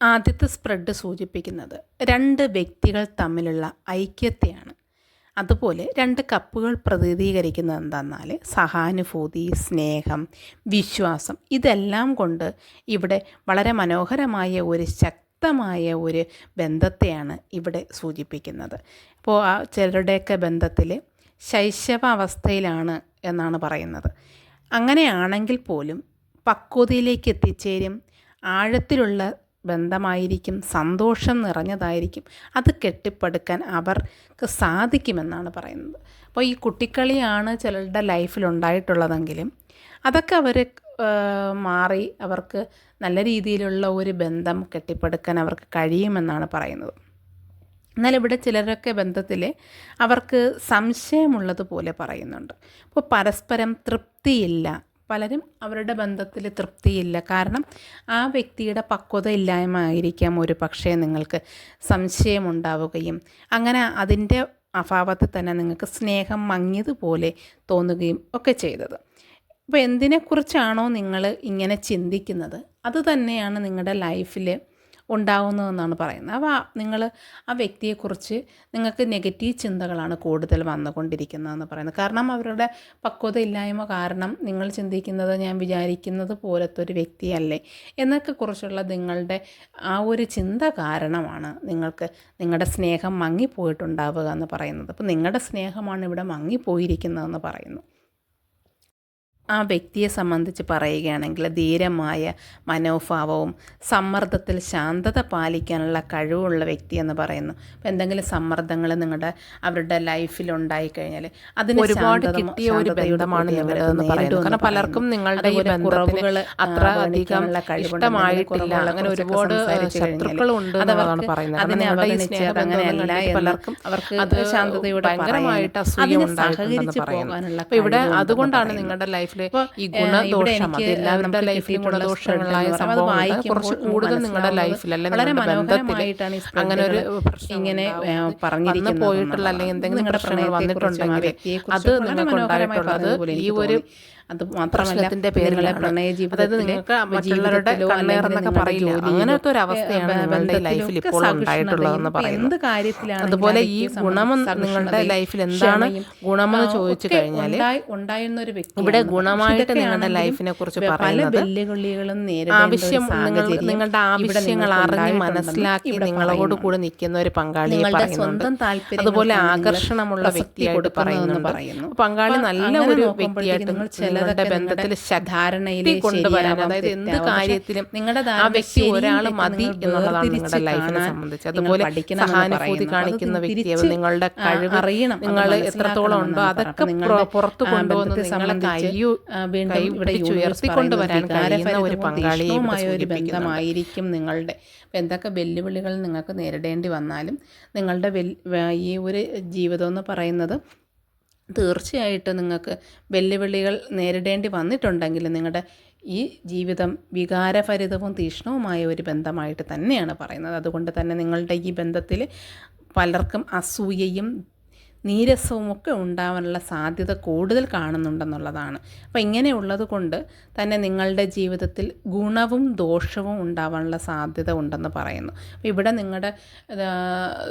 ആദ്യത്തെ സ്പ്രെഡ് സൂചിപ്പിക്കുന്നത് രണ്ട് വ്യക്തികൾ തമ്മിലുള്ള ഐക്യത്തെയാണ്. അതുപോലെ രണ്ട് കപ്പുകൾ പ്രതിനിധീകരിക്കുന്നത് എന്താണെന്നാൽ സഹാനുഭൂതി സ്നേഹം വിശ്വാസം ഇതെല്ലാം കൊണ്ട് ഇവിടെ വളരെ മനോഹരമായ ഒരു ശക്തമായ ഒരു ബന്ധത്തെയാണ് ഇവിടെ സൂചിപ്പിക്കുന്നത്. അപ്പോൾ ആ ചിലരുടെയൊക്കെ ബന്ധത്തിൽ ശൈശവ അവസ്ഥയിലാണ് എന്നാണ് പറയുന്നത്. അങ്ങനെയാണെങ്കിൽ പോലും പക്വതയിലേക്ക് എത്തിച്ചേരും ആഴത്തിലുള്ള ബന്ധമായിരിക്കും സന്തോഷം നിറഞ്ഞതായിരിക്കും. അത് കെട്ടിപ്പടുക്കാൻ അവർക്ക് സാധിക്കുമെന്നാണ് പറയുന്നത്. അപ്പോൾ ഈ കുട്ടിക്കളിയാണ് ചിലരുടെ ലൈഫിൽ ഉണ്ടായിട്ടുള്ളതെങ്കിലും അതൊക്കെ അവർ മാറി അവർക്ക് നല്ല രീതിയിലുള്ള ഒരു ബന്ധം കെട്ടിപ്പടുക്കാൻ അവർക്ക് കഴിയുമെന്നാണ് പറയുന്നത്. എന്നാൽ ഇവിടെ ചിലരൊക്കെ ബന്ധത്തിൽ അവർക്ക് സംശയമുള്ളതുപോലെ പറയുന്നുണ്ട്. അപ്പോൾ പരസ്പരം തൃപ്തിയില്ല പലരും അവരുടെ ബന്ധത്തിൽ തൃപ്തിയില്ല. കാരണം ആ വ്യക്തിയുടെ പക്വത ഇല്ലായ്മ ആയിരിക്കാം ഒരു പക്ഷേ നിങ്ങൾക്ക് സംശയമുണ്ടാവുകയും അങ്ങനെ അതിന്റെ അഭാവത്തിൽ തന്നെ നിങ്ങൾക്ക് സ്നേഹം മങ്ങിയതുപോലെ തോന്നുകയും ഒക്കെ ചെയ്തത്. അപ്പോൾ എന്തിനെക്കുറിച്ചാണോ നിങ്ങൾ ഇങ്ങനെ ചിന്തിക്കുന്നത്? അത് തന്നെയാണ് നിങ്ങളുടെ ലൈഫിൽ ഉണ്ടാകുന്നതെന്നാണ് പറയുന്നത്. അപ്പോൾ നിങ്ങൾ ആ വ്യക്തിയെക്കുറിച്ച് നിങ്ങൾക്ക് നെഗറ്റീവ് ചിന്തകളാണ് കൂടുതൽ വന്നുകൊണ്ടിരിക്കുന്നതെന്ന് പറയുന്നത്. കാരണം അവരുടെ പക്വത ഇല്ലായ്മ കാരണം നിങ്ങൾ ചിന്തിക്കുന്നത് ഞാൻ വിചാരിക്കുന്നത് പോലത്തെ ഒരു വ്യക്തിയല്ലേ എന്നൊക്കെ കുറിച്ചുള്ള നിങ്ങളുടെ ആ ഒരു ചിന്ത കാരണമാണ് നിങ്ങൾക്ക് നിങ്ങളുടെ സ്നേഹം മങ്ങിപ്പോയിട്ടുണ്ടാവുക എന്ന് പറയുന്നത്. അപ്പോൾ നിങ്ങളുടെ സ്നേഹമാണ് ഇവിടെ മങ്ങിപ്പോയിരിക്കുന്നതെന്ന് പറയുന്നു. ആ വ്യക്തിയെ സംബന്ധിച്ച് പറയുകയാണെങ്കിൽ ധീരമായ മനോഭാവവും സമ്മർദ്ദത്തിൽ ശാന്തത പാലിക്കാനുള്ള കഴിവുള്ള വ്യക്തി എന്ന് പറയുന്നു. അപ്പോൾ എന്തെങ്കിലും സമ്മർദ്ദങ്ങൾ നിങ്ങളുടെ അവരുടെ ലൈഫിൽ ഉണ്ടായിക്കഴിഞ്ഞാൽ അതിന് ഒരുപാട് കിട്ടിയ ഒരു ബന്ധമാണ് എന്ന് പറയുന്നത്. കാരണം പലർക്കും നിങ്ങളുടെ ഈ ബന്ധത്തിന് അത്ര അധികം ഇഷ്ടമായിട്ടില്ല. അങ്ങനെ ഒരുപാട് ശത്രുക്കളുണ്ട് എന്നാണ് പറയുന്നത്. അതിനെ ഈ സ്നേഹബന്ധം പലർക്കും അവർക്ക് അത് ശാന്തതയോടെ ഭയങ്കരമായിട്ട് അസൂയ ഉണ്ടായിട്ടുണ്ടെന്ന് അപ്പൊ ഇവിടെ അതുകൊണ്ടാണ് നിങ്ങളുടെ ലൈഫിൽ അപ്പോൾ, ഈ ഗുണദോഷം അത് എല്ലാവരുടെ ലൈഫിലും ഗുണദോഷങ്ങളായ സംഭവങ്ങൾ കുറച്ച് കൂടുതൽ നിങ്ങളുടെ ലൈഫിൽ അല്ലെങ്കിൽ spread അങ്ങനെ ഒരു ഇങ്ങനെ. ഏഹ്, പോയിട്ടുള്ള അല്ലെങ്കിൽ എന്തെങ്കിലും നിങ്ങളുടെ വന്നിട്ടുണ്ടെങ്കിൽ അത് നിങ്ങൾക്ക് ഉണ്ടായിട്ടുള്ളത് ഈ ഒരു. അത് മാത്രമല്ല പേരുകളെ പ്രണയ അതായത് നിങ്ങൾക്ക് മറ്റുള്ളവരുടെ അല്ലെങ്കിൽ പറയില്ല. ഒരു അവസ്ഥയാണ് നിങ്ങളുടെ ലൈഫിൽ ഒക്കെ ഇപ്പോൾ സഹിഷ്ണുതയും ഉണ്ടായിട്ടുള്ളതെന്ന് ഇപ്പോൾ പറയുന്നു എന്ത് കാര്യത്തിലാണ് അതുപോലെ ഈ ഗുണമെന്ന് നിങ്ങളുടെ ലൈഫിൽ എന്താണ് ഗുണമെന്ന് ചോദിച്ചു കഴിഞ്ഞാൽ ഉണ്ടായിരുന്ന ഒരു വ്യക്തി ഇവിടെ ഗുണമായിട്ട് നിങ്ങളുടെ ലൈഫിനെ കുറിച്ച് പല പറയുന്നത് ആവശ്യം നിങ്ങളുടെ ആവശ്യങ്ങൾ അറിഞ്ഞ് മനസ്സിലാക്കി നിങ്ങളോട് കൂടി നിൽക്കുന്ന ഒരു പങ്കാളിയെ പറയുന്നുണ്ട്. അതുപോലെ ആകർഷണമുള്ള വ്യക്തിയായിട്ട് പറയുന്നുണ്ട്. പറയുന്നു. പങ്കാളി നല്ല ഒരു വ്യക്തിയായിട്ട് നിങ്ങൾ നിങ്ങളുടെ ബന്ധത്തിൽ ശക്തി കൊണ്ടുവരാൻ അതായത് എന്ത് കാര്യത്തിലും നിങ്ങളുടെ ആ വ്യക്തി ഒരാൾ മതി എന്നുള്ളതാണ് നിങ്ങളുടെ ലൈഫിനെ സംബന്ധിച്ച്. അതുപോലെ സഹാനുഭൂതി. കാണിക്കുന്ന വ്യക്തിയെ നിങ്ങളുടെ കഴിവ് അറിയണം, നിങ്ങൾ എത്രത്തോളം ഉണ്ടോ? അതൊക്കെ പുറത്തു കൊണ്ടുവന്ന് നിങ്ങളെ കയ്യു ഉയർത്തിക്കൊണ്ടുവരാൻ കഴിയുന്ന ഒരു വികാരഭരിതവും പങ്കാളിയെ ഇവിടെ തീക്ഷ്ണവുമായ ഒരു ബന്ധമായിരിക്കും നിങ്ങളുടെ. എന്തൊക്കെ വെല്ലുവിളികൾ നിങ്ങൾക്ക് നേരിടേണ്ടി വന്നാലും നിങ്ങളുടെ ഈ ഒരു ജീവിതം എന്ന് പറയുന്നത് തീർച്ചയായിട്ടും നിങ്ങൾക്ക് വെല്ലുവിളികൾ നേരിടേണ്ടി വന്നിട്ടുണ്ടെങ്കിൽ നിങ്ങളുടെ ഈ ജീവിതം വികാരഭരിതവും തീഷ്ണവുമായ ഒരു ബന്ധമായിട്ട് തന്നെയാണ് പറയുന്നത്. അതുകൊണ്ട് തന്നെ നിങ്ങളുടെ ഈ ബന്ധത്തിൽ പലർക്കും അസൂയയും നീരസവും ഒക്കെ ഉണ്ടാവാനുള്ള സാധ്യത കൂടുതൽ കാണുന്നുണ്ടെന്നുള്ളതാണ്. അപ്പോൾ ഇങ്ങനെയുള്ളത് കൊണ്ട് തന്നെ നിങ്ങളുടെ ജീവിതത്തിൽ ഗുണവും ദോഷവും ഉണ്ടാവാനുള്ള സാധ്യത ഉണ്ടെന്ന് പറയുന്നു. അപ്പോൾ ഇവിടെ നിങ്ങളുടെ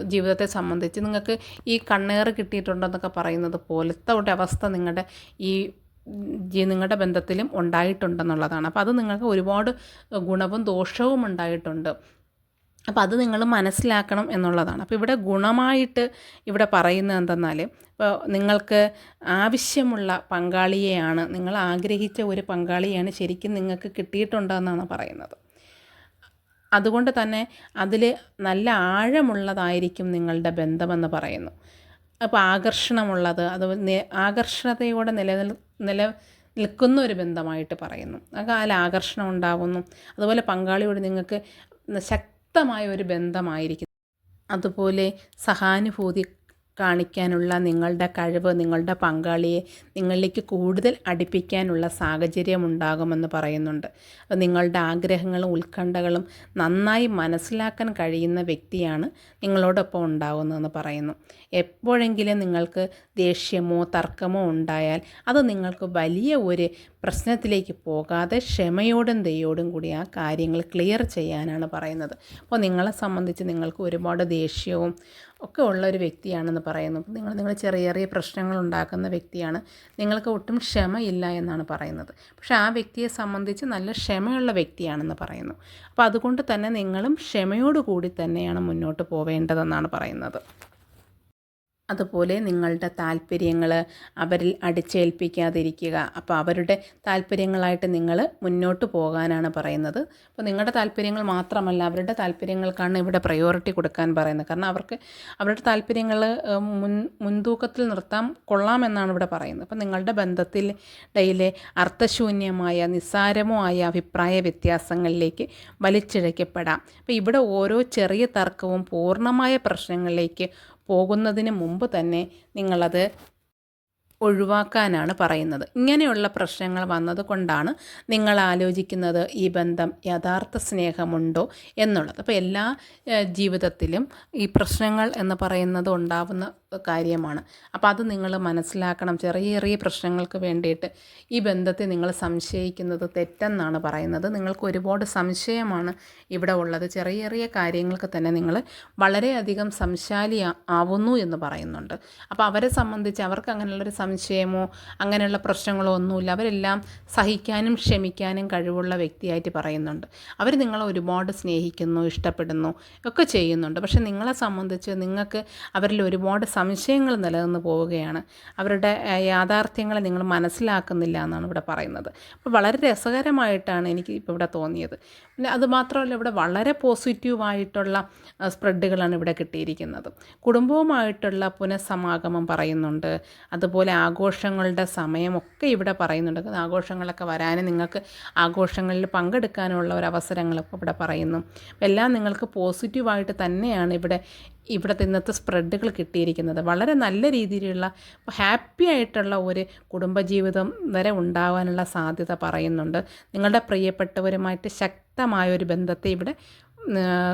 ജീവിതത്തെ സംബന്ധിച്ച് നിങ്ങൾക്ക് ഈ കണ്ണേറ് കിട്ടിയിട്ടുണ്ടെന്നൊക്കെ പറയുന്നത് പോലത്തെ ഒരു അവസ്ഥ നിങ്ങളുടെ ഈ നിങ്ങളുടെ ബന്ധത്തിലും ഉണ്ടായിട്ടുണ്ടെന്നുള്ളതാണ്. അപ്പോൾ അത് നിങ്ങൾക്ക് ഒരുപാട് ഗുണവും ദോഷവും ഉണ്ടായിട്ടുണ്ട്. അപ്പോൾ അത് നിങ്ങൾ മനസ്സിലാക്കണം എന്നുള്ളതാണ്. അപ്പോൾ ഇവിടെ ഗുണമായിട്ട് ഇവിടെ പറയുന്നത് എന്തെന്നാൽ ഇപ്പോൾ നിങ്ങൾക്ക് ആവശ്യമുള്ള പങ്കാളിയെയാണ് നിങ്ങൾ ആഗ്രഹിച്ച ഒരു പങ്കാളിയാണ് ശരിക്കും നിങ്ങൾക്ക് കിട്ടിയിട്ടുണ്ടെന്നാണ് പറയുന്നത്. അതുകൊണ്ട് തന്നെ അതിൽ നല്ല ആഴമുള്ളതായിരിക്കും നിങ്ങളുടെ ബന്ധമെന്ന് പറയുന്നു. അപ്പോൾ ആകർഷണമുള്ളത് അത് ആകർഷണതയോടെ നിലനിൽ നില നിൽക്കുന്ന ഒരു ബന്ധമായിട്ട് പറയുന്നു. അതിൽ ആകർഷണം ഉണ്ടാകുന്നു അതുപോലെ പങ്കാളിയോട് നിങ്ങൾക്ക് ശക്തമായ ഒരു ബന്ധമായിരിക്കും അതുപോലെ സഹാനുഭൂതി കാണിക്കാനുള്ള നിങ്ങളുടെ കഴിവ് നിങ്ങളുടെ പങ്കാളിയെ നിങ്ങളിലേക്ക് കൂടുതൽ അടുപ്പിക്കാനുള്ള സാഹചര്യം ഉണ്ടാകുമെന്ന് പറയുന്നുണ്ട്. അപ്പോൾ നിങ്ങളുടെ ആഗ്രഹങ്ങളും ഉത്കണ്ഠകളും നന്നായി മനസ്സിലാക്കാൻ കഴിയുന്ന വ്യക്തിയാണ് നിങ്ങളോടൊപ്പം ഉണ്ടാകുന്നതെന്ന് പറയുന്നു. എപ്പോഴെങ്കിലും നിങ്ങൾക്ക് ദേഷ്യമോ തർക്കമോ ഉണ്ടായാൽ അത് നിങ്ങൾക്ക് വലിയ ഒരു പ്രശ്നത്തിലേക്ക് പോകാതെ ക്ഷമയോടും ദയോടും കൂടി ആ കാര്യങ്ങൾ ക്ലിയർ ചെയ്യാനാണ് പറയുന്നത്. അപ്പോൾ നിങ്ങളെ സംബന്ധിച്ച് നിങ്ങൾക്ക് ഒരുപാട് ദേഷ്യവും ഒക്കെ ഉള്ള ഒരു വ്യക്തിയാണെന്ന് പറയുന്നു. നിങ്ങൾ നിങ്ങൾ ചെറിയ ചെറിയ പ്രശ്നങ്ങൾ ഉണ്ടാക്കുന്ന വ്യക്തിയാണ്. നിങ്ങൾക്ക് ഒട്ടും ക്ഷമയില്ല എന്നാണ് പറയുന്നത്. പക്ഷേ ആ വ്യക്തിയെ സംബന്ധിച്ച് നല്ല ക്ഷമയുള്ള വ്യക്തിയാണെന്ന് പറയുന്നു. അപ്പോൾ അതുകൊണ്ട് തന്നെ നിങ്ങളും ക്ഷമയോടുകൂടി തന്നെയാണ് മുന്നോട്ട് പോവേണ്ടതെന്നാണ് പറയുന്നത്. അതുപോലെ നിങ്ങളുടെ താല്പര്യങ്ങൾ അവരിൽ അടിച്ചേൽപ്പിക്കാതിരിക്കുക. അപ്പോൾ അവരുടെ താല്പര്യങ്ങളായിട്ട് നിങ്ങൾ മുന്നോട്ട് പോകാനാണ് പറയുന്നത്. അപ്പോൾ നിങ്ങളുടെ താല്പര്യങ്ങൾ മാത്രമല്ല അവരുടെ താല്പര്യങ്ങൾക്കാണ് ഇവിടെ പ്രയോറിറ്റി കൊടുക്കാൻ പറയുന്നത്. കാരണം അവർക്ക് അവരുടെ താല്പര്യങ്ങൾ മുൻ മുൻതൂക്കത്തിൽ നിർത്താൻ കൊള്ളാമെന്നാണ് ഇവിടെ പറയുന്നത്. അപ്പോൾ നിങ്ങളുടെ ബന്ധത്തിൽ ഇടയിലെ അർത്ഥശൂന്യമായ നിസ്സാരമോ ആയ അഭിപ്രായ വ്യത്യാസങ്ങളിലേക്ക് വലിച്ചിഴക്കപ്പെടാം അപ്പോൾ ഇവിടെ ഓരോ ചെറിയ തർക്കവും പൂർണമായ പ്രശ്നങ്ങളിലേക്ക് പോകുന്നതിന് മുമ്പ് തന്നെ നിങ്ങളത് ഒഴിവാക്കാനാണ് പറയുന്നത്. ഇങ്ങനെയുള്ള പ്രശ്നങ്ങൾ വന്നത് കൊണ്ടാണ് നിങ്ങൾ ആലോചിക്കുന്നത് ഈ ബന്ധം യഥാർത്ഥ സ്നേഹമുണ്ടോ എന്നുള്ളത്. അപ്പോൾ എല്ലാ ജീവിതത്തിലും ഈ പ്രശ്നങ്ങൾ എന്ന് പറയുന്നത് ഉണ്ടാവുന്ന കാര്യമാണ്. അപ്പോൾ അത് നിങ്ങൾ മനസ്സിലാക്കണം. ചെറിയ ചെറിയ പ്രശ്നങ്ങൾക്ക് വേണ്ടിയിട്ട് ഈ ബന്ധത്തെ നിങ്ങൾ സംശയിക്കുന്നത് തെറ്റെന്നാണ് പറയുന്നത്. നിങ്ങൾക്ക് ഒരുപാട് സംശയമാണ് ഇവിടെ ഉള്ളത്. ചെറിയ ചെറിയ കാര്യങ്ങൾക്ക് തന്നെ നിങ്ങൾ വളരെയധികം സംശാലി ആവുന്നു എന്ന് പറയുന്നുണ്ട്. അപ്പോൾ അവരെ സംബന്ധിച്ച് അവർക്ക് അങ്ങനെയുള്ളൊരു സംശയമോ അങ്ങനെയുള്ള പ്രശ്നങ്ങളോ ഒന്നുമില്ല. അവരെല്ലാം സഹിക്കാനും ക്ഷമിക്കാനും കഴിവുള്ള വ്യക്തിയായിട്ട് പറയുന്നുണ്ട്. അവർ നിങ്ങളെ ഒരുപാട് സ്നേഹിക്കുന്നു ഇഷ്ടപ്പെടുന്നു ഒക്കെ ചെയ്യുന്നുണ്ട്. പക്ഷേ നിങ്ങളെ സംബന്ധിച്ച് നിങ്ങൾക്ക് അവരിൽ ഒരുപാട് സംശയങ്ങൾ നിലനിന്ന് പോവുകയാണ്. അവരുടെ യാഥാർത്ഥ്യങ്ങളെ നിങ്ങൾ മനസ്സിലാക്കുന്നില്ല എന്നാണ് ഇവിടെ പറയുന്നത്. അപ്പോൾ വളരെ രസകരമായിട്ടാണ് എനിക്ക് ഇപ്പോൾ ഇവിടെ തോന്നിയത്. പിന്നെ അതുമാത്രമല്ല ഇവിടെ വളരെ പോസിറ്റീവായിട്ടുള്ള സ്പ്രെഡുകളാണ് ഇവിടെ കിട്ടിയിരിക്കുന്നത്. കുടുംബവുമായിട്ടുള്ള പുനഃസമാഗമം പറയുന്നുണ്ട്. അതുപോലെ ആഘോഷങ്ങളുടെ സമയമൊക്കെ ഇവിടെ പറയുന്നുണ്ട്. ആഘോഷങ്ങളൊക്കെ വരാനും നിങ്ങൾക്ക് ആഘോഷങ്ങളിൽ പങ്കെടുക്കാനുള്ള ഒരു അവസരങ്ങളൊക്കെ ഇവിടെ പറയുന്നു. എല്ലാം നിങ്ങൾക്ക് പോസിറ്റീവായിട്ട് തന്നെയാണ് ഇവിടെ ഇവിടുത്തെ ഇന്നത്തെ സ്പ്രെഡുകൾ കിട്ടിയിരിക്കുന്നത്. വളരെ നല്ല രീതിയിലുള്ള ഹാപ്പി ആയിട്ടുള്ള ഒരു കുടുംബജീവിതം വരെ ഉണ്ടാകാനുള്ള സാധ്യത പറയുന്നുണ്ട്. നിങ്ങളുടെ പ്രിയപ്പെട്ടവരുമായിട്ട് ശക്തമായ ഒരു ബന്ധത്തെ ഇവിടെ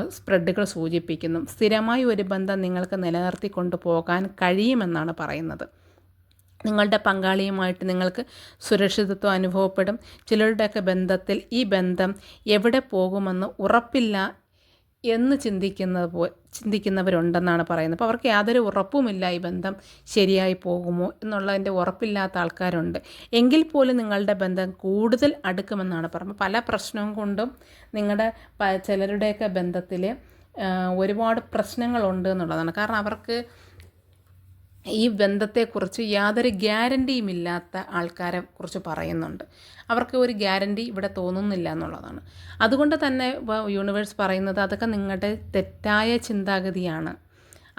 സ്പ്രെഡുകൾ സൂചിപ്പിക്കുന്നു. സ്ഥിരമായ ഒരു ബന്ധം നിങ്ങൾക്ക് നിലനിർത്തി കൊണ്ടുപോകാൻ കഴിയുമെന്നാണ് പറയുന്നത്. നിങ്ങളുടെ പങ്കാളിയുമായിട്ട് നിങ്ങൾക്ക് സുരക്ഷിതത്വം അനുഭവപ്പെടും. ചിലരുടെയൊക്കെ ബന്ധത്തിൽ ഈ ബന്ധം എവിടെ പോകുമെന്ന് ഉറപ്പില്ല എന്ന് ചിന്തിക്കുന്നത് പോ ചിന്തിക്കുന്നവരുണ്ടെന്നാണ് പറയുന്നത്. അപ്പോൾ അവർക്ക് യാതൊരു ഉറപ്പുമില്ല ഈ ബന്ധം ശരിയായി പോകുമോ എന്നുള്ളതിന്റെ ഉറപ്പില്ലാത്ത ആൾക്കാരുണ്ട്. എങ്കിൽ പോലും നിങ്ങളുടെ ബന്ധം കൂടുതൽ അടുക്കുമെന്നാണ് പറയുന്നത്. പല പ്രശ്നവും കൊണ്ടും നിങ്ങളുടെ ചിലരുടെയൊക്കെ ബന്ധത്തിൽ ഒരുപാട് പ്രശ്നങ്ങളുണ്ട് എന്നുള്ളതാണ്. കാരണം അവർക്ക് ഈ ബന്ധത്തെക്കുറിച്ച് യാതൊരു ഗ്യാരന്റിയും ഇല്ലാത്ത ആൾക്കാരെ കുറിച്ച് പറയുന്നുണ്ട്. അവർക്ക് ഒരു ഗ്യാരന്റി ഇവിടെ തോന്നുന്നില്ല എന്നുള്ളതാണ്. അതുകൊണ്ട് തന്നെ യൂണിവേഴ്സ് പറയുന്നത് അതൊക്കെ നിങ്ങളുടെ തെറ്റായ ചിന്താഗതിയാണ്.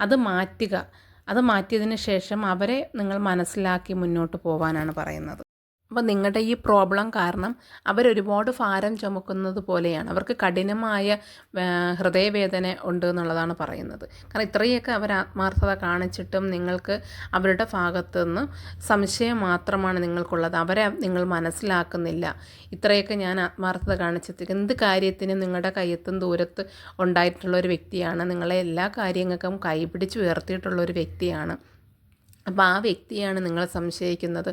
അത് മാറ്റുക. അത് മാറ്റിയതിന് ശേഷം അവരെ നിങ്ങൾ മനസ്സിലാക്കി മുന്നോട്ട് പോകാനാണ് പറയുന്നത്. അപ്പോൾ നിങ്ങളുടെ ഈ പ്രോബ്ലം കാരണം അവരൊരുപാട് ഭാരം ചുമക്കുന്നത് പോലെയാണ്. അവർക്ക് കഠിനമായ ഹൃദയവേദന ഉണ്ട് എന്നുള്ളതാണ് പറയുന്നത്. കാരണം ഇത്രയൊക്കെ അവർ ആത്മാർത്ഥത കാണിച്ചിട്ടും നിങ്ങൾക്ക് അവരുടെ ഭാഗത്തു നിന്ന് സംശയം മാത്രമാണ് നിങ്ങൾക്കുള്ളത്. അവരെ നിങ്ങൾ മനസ്സിലാക്കുന്നില്ല. ഇത്രയൊക്കെ ഞാൻ ആത്മാർത്ഥത കാണിച്ചത് എന്ത് കാര്യത്തിനും നിങ്ങളുടെ കയ്യത്തും ദൂരത്ത് ഉണ്ടായിട്ടുള്ള ഒരു വ്യക്തിയാണ്. നിങ്ങളെ എല്ലാ കാര്യങ്ങൾക്കും കൈപിടിച്ച് ഉയർത്തിയിട്ടുള്ള ഒരു വ്യക്തിയാണ്. അപ്പോൾ ആ വ്യക്തിയാണ് നിങ്ങളെ സംശയിക്കുന്നത്.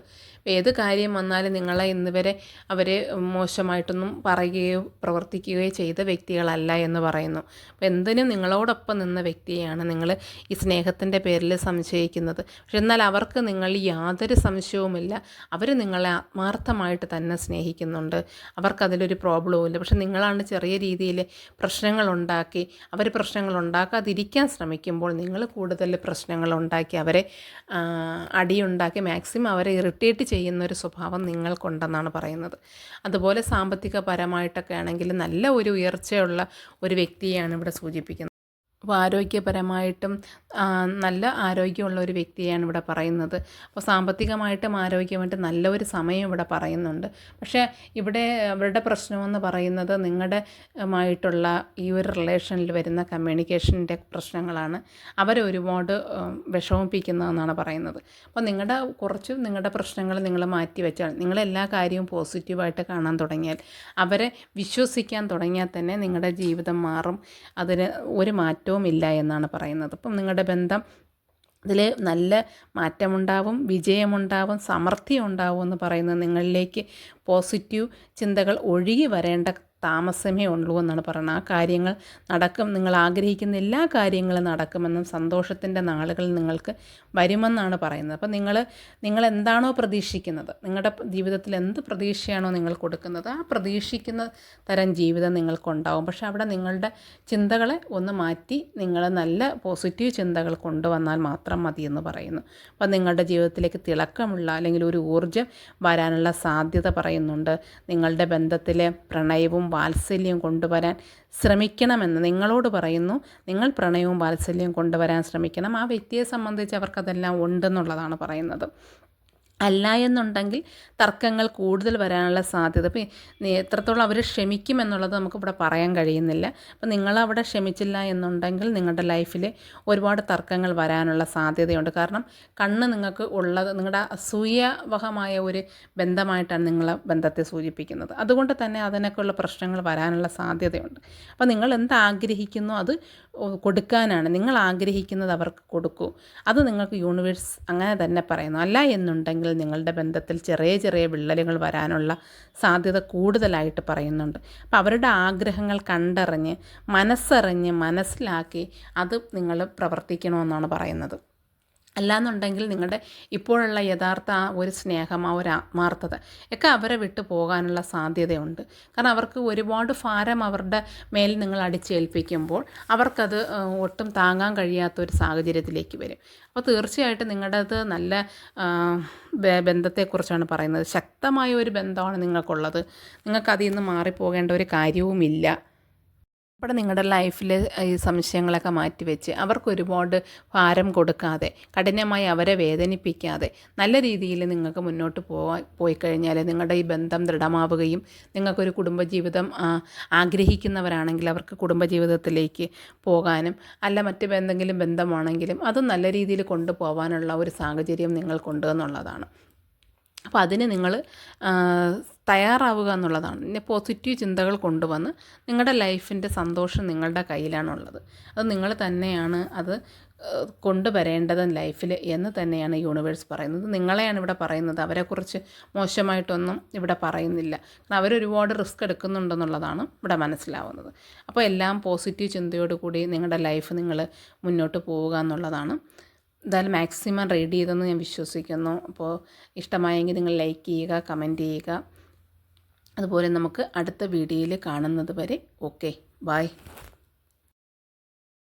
ഏത് കാര്യം വന്നാലും നിങ്ങളെ ഇന്ന് വരെ അവർ മോശമായിട്ടൊന്നും പറയുകയോ പ്രവർത്തിക്കുകയോ ചെയ്ത വ്യക്തികളല്ല എന്ന് പറയുന്നു. അപ്പോൾ എന്തിനും നിങ്ങളോടൊപ്പം നിന്ന വ്യക്തിയാണ് നിങ്ങൾ ഈ സ്നേഹത്തിന്റെ പേരിൽ സംശയിക്കുന്നത്. പക്ഷെ എന്നാൽ അവർക്ക് നിങ്ങൾ യാതൊരു സംശയവുമില്ല. അവർ നിങ്ങളെ ആത്മാർത്ഥമായിട്ട് തന്നെ സ്നേഹിക്കുന്നുണ്ട്. അവർക്കതിലൊരു പ്രോബ്ലവും ഇല്ല. പക്ഷെ നിങ്ങളാണ് ചെറിയ രീതിയിൽ പ്രശ്നങ്ങളുണ്ടാക്കി അവർ പ്രശ്നങ്ങൾ ഉണ്ടാക്കാതിരിക്കാൻ ശ്രമിക്കുമ്പോൾ നിങ്ങൾ കൂടുതൽ പ്രശ്നങ്ങൾ ഉണ്ടാക്കി അവരെ അടിയുണ്ടാക്കി മാക്സിമം അവരെ ഇറിറ്റേറ്റ് ചെയ്യുന്ന ഒരു സ്വഭാവം നിങ്ങൾക്കുണ്ടെന്നാണ് പറയുന്നത്. അതുപോലെ സാമ്പത്തിക പരമായിട്ടൊക്കെ ആണെങ്കിൽ നല്ല ഒരു ഉയർച്ചയുള്ള ഒരു വ്യക്തിയാണ് ഇവിടെ സൂചിപ്പിക്കുന്നത്. അപ്പോൾ ആരോഗ്യപരമായിട്ടും നല്ല ആരോഗ്യമുള്ള ഒരു വ്യക്തിയാണ് ഇവിടെ പറയുന്നത്. അപ്പോൾ സാമ്പത്തികമായിട്ടും ആരോഗ്യമായിട്ടും നല്ല ഒരു സമയം ഇവിടെ പറയുന്നുണ്ട്. പക്ഷേ ഇവിടെ അവരുടെ പ്രശ്നമെന്ന് പറയുന്നത് നിങ്ങളുടെ മായിട്ടുള്ള ഈ ഒരു റിലേഷനിൽ വരുന്ന കമ്മ്യൂണിക്കേഷന്റെ പ്രശ്നങ്ങളാണ്. അവരെ ഒരുപാട് വിഷമിപ്പിക്കുന്നതെന്നാണ് പറയുന്നത്. അപ്പോൾ നിങ്ങളുടെ കുറച്ച് നിങ്ങളുടെ പ്രശ്നങ്ങൾ നിങ്ങൾ മാറ്റി വെച്ചാൽ നിങ്ങളെല്ലാ കാര്യവും പോസിറ്റീവായിട്ട് കാണാൻ തുടങ്ങിയാൽ അവരെ വിശ്വസിക്കാൻ തുടങ്ങിയാൽ തന്നെ നിങ്ങളുടെ ജീവിതം മാറും. അതിന് ഒരു മാറ്റവും ഇല്ല എന്നാണ് പറയുന്നത്. അപ്പം നിങ്ങളുടെ ബന്ധം ഇതിൽ നല്ല മാറ്റമുണ്ടാവും വിജയമുണ്ടാവും സമൃദ്ധി ഉണ്ടാവും എന്ന് പറയുന്നത് നിങ്ങളിലേക്ക് പോസിറ്റീവ് ചിന്തകൾ ഒഴുകി വരേണ്ട താമസമേ ഉള്ളൂ എന്നാണ് പറയുന്നത്. ആ കാര്യങ്ങൾ നടക്കും. നിങ്ങൾ ആഗ്രഹിക്കുന്ന എല്ലാ കാര്യങ്ങളും നടക്കുമെന്നും സന്തോഷത്തിന്റെ നാളുകൾ നിങ്ങൾക്ക് വരുമെന്നാണ് പറയുന്നത്. അപ്പോൾ നിങ്ങൾ നിങ്ങൾ എന്താണോ പ്രതീക്ഷിക്കുന്നത് നിങ്ങളുടെ ജീവിതത്തിൽ എന്ത് പ്രതീക്ഷയാണോ നിങ്ങൾ കൊടുക്കുന്നത് ആ പ്രതീക്ഷിക്കുന്ന തരം ജീവിതം നിങ്ങൾക്കുണ്ടാവും. പക്ഷേ അവിടെ നിങ്ങളുടെ ചിന്തകളെ ഒന്ന് മാറ്റി നിങ്ങൾ നല്ല പോസിറ്റീവ് ചിന്തകൾ കൊണ്ടുവന്നാൽ മാത്രം മതി എന്ന് പറയുന്നു. അപ്പോൾ നിങ്ങളുടെ ജീവിതത്തിലേക്ക് തിളക്കമുള്ള അല്ലെങ്കിൽ ഒരു ഊർജം വരാനുള്ള സാധ്യത പറയുന്നുണ്ട്. നിങ്ങളുടെ ബന്ധത്തിലെ പ്രണയവും വാത്സല്യവും കൊണ്ടുവരാൻ ശ്രമിക്കണമെന്ന് നിങ്ങളോട് പറയുന്നു. നിങ്ങൾ പ്രണയവും വാത്സല്യവും കൊണ്ടുവരാൻ ശ്രമിക്കണം. ആ വ്യക്തിയെ സംബന്ധിച്ച് അവർക്കതെല്ലാം ഉണ്ടെന്നുള്ളതാണ് പറയുന്നത്. അല്ല എന്നുണ്ടെങ്കിൽ തർക്കങ്ങൾ കൂടുതൽ വരാനുള്ള സാധ്യത. ഇപ്പം എത്രത്തോളം അവർ ക്ഷമിക്കും എന്നുള്ളത് നമുക്കിവിടെ പറയാൻ കഴിയുന്നില്ല. അപ്പം നിങ്ങളവിടെ ക്ഷമിച്ചില്ല എന്നുണ്ടെങ്കിൽ നിങ്ങളുടെ ലൈഫിൽ ഒരുപാട് തർക്കങ്ങൾ വരാനുള്ള സാധ്യതയുണ്ട്. കാരണം കണ്ണ് നിങ്ങൾക്ക് ഉള്ളത് നിങ്ങളുടെ അസൂയവഹമായ ഒരു ബന്ധമായിട്ടാണ് നിങ്ങളെ ബന്ധത്തെ സൂചിപ്പിക്കുന്നത്. അതുകൊണ്ട് തന്നെ അതിനൊക്കെയുള്ള പ്രശ്നങ്ങൾ വരാനുള്ള സാധ്യതയുണ്ട്. അപ്പോൾ നിങ്ങൾ എന്ത് ആഗ്രഹിക്കുന്നു അത് കൊടുക്കാനാണ്. നിങ്ങൾ ആഗ്രഹിക്കുന്നത് അവർക്ക് കൊടുക്കൂ. അത് നിങ്ങൾക്ക് യൂണിവേഴ്സ് അങ്ങനെ തന്നെ പറയുന്നു. അല്ല എന്നുണ്ടെങ്കിൽ നിങ്ങളുടെ ബന്ധത്തിൽ ചെറിയ ചെറിയ വിള്ളലുകൾ വരാനുള്ള സാധ്യത കൂടുതലായിട്ട് പറയുന്നുണ്ട്. അപ്പോൾ അവരുടെ ആഗ്രഹങ്ങൾ കണ്ടറിഞ്ഞ് മനസ്സറിഞ്ഞ് മനസ്സിലാക്കി അത് നിങ്ങൾ പ്രവർത്തിക്കണമെന്നാണ് പറയുന്നത്. അല്ലാന്നുണ്ടെങ്കിൽ നിങ്ങളുടെ ഇപ്പോഴുള്ള യഥാർത്ഥ ആ ഒരു സ്നേഹം ആ ഒരു ആത്മാർത്ഥത ഒക്കെ അവരെ വിട്ടു പോകാനുള്ള സാധ്യതയുണ്ട്. കാരണം അവർക്ക് ഒരുപാട് ഭാരം അവരുടെ മേൽ നിങ്ങൾ അടിച്ചേൽപ്പിക്കുമ്പോൾ അവർക്കത് ഒട്ടും താങ്ങാൻ കഴിയാത്ത ഒരു സാഹചര്യത്തിലേക്ക് വരും. അപ്പോൾ തീർച്ചയായിട്ടും നിങ്ങളുടേത് നല്ല ബന്ധത്തെക്കുറിച്ചാണ് പറയുന്നത്. ശക്തമായ ഒരു ബന്ധമാണ് നിങ്ങൾക്കുള്ളത്. നിങ്ങൾക്കതിൽ നിന്ന് മാറിപ്പോകേണ്ട ഒരു കാര്യവുമില്ല. ഇവിടെ നിങ്ങളുടെ ലൈഫിലെ ഈ സംശയങ്ങളൊക്കെ മാറ്റിവെച്ച് അവർക്ക് ഒരുപാട് ഭാരം കൊടുക്കാതെ കഠിനമായി അവരെ വേദനിപ്പിക്കാതെ നല്ല രീതിയിൽ നിങ്ങൾക്ക് മുന്നോട്ട് പോകാൻ പോയി കഴിഞ്ഞാൽ നിങ്ങളുടെ ഈ ബന്ധം ദൃഢമാവുകയും നിങ്ങൾക്കൊരു കുടുംബജീവിതം ആഗ്രഹിക്കുന്നവരാണെങ്കിൽ അവർക്ക് കുടുംബജീവിതത്തിലേക്ക് പോകാനും അല്ല മറ്റ് എന്തെങ്കിലും ബന്ധമാണെങ്കിലും അത് നല്ല രീതിയിൽ കൊണ്ടുപോകാനുള്ള ഒരു സാഹചര്യം നിങ്ങൾക്കുണ്ട് എന്നുള്ളതാണ് അപ്പോൾ അതിന് നിങ്ങൾ തയ്യാറാവുക എന്നുള്ളതാണ്. പോസിറ്റീവ് ചിന്തകൾ കൊണ്ടുവന്ന് നിങ്ങളുടെ ലൈഫിന്റെ സന്തോഷം നിങ്ങളുടെ കയ്യിലാണുള്ളത്. അത് നിങ്ങൾ തന്നെയാണ് അത് കൊണ്ടുവരേണ്ടത് ലൈഫിൽ എന്ന് തന്നെയാണ് യൂണിവേഴ്സ് പറയുന്നത്. നിങ്ങളെയാണ് ഇവിടെ പറയുന്നത്. അവരെക്കുറിച്ച് മോശമായിട്ടൊന്നും ഇവിടെ പറയുന്നില്ല. കാരണം അവരൊരുപാട് റിസ്ക് എടുക്കുന്നുണ്ടെന്നുള്ളതാണ് ഇവിടെ മനസ്സിലാവുന്നത്. അപ്പോൾ എല്ലാം പോസിറ്റീവ് ചിന്തയോടുകൂടി നിങ്ങളുടെ ലൈഫ് നിങ്ങൾ മുന്നോട്ട് പോവുക എന്നുള്ളതാണ്. എന്തായാലും മാക്സിമം റീഡ് ചെയ്തെന്ന് ഞാൻ വിശ്വസിക്കുന്നു. അപ്പോൾ ഇഷ്ടമായെങ്കിൽ നിങ്ങൾ ലൈക്ക് ചെയ്യുക കമന്റ് ചെയ്യുക. അതുപോലെ നമുക്ക് അടുത്ത വീഡിയോയിൽ കാണുന്നത് വരെ ഓക്കെ ബായ്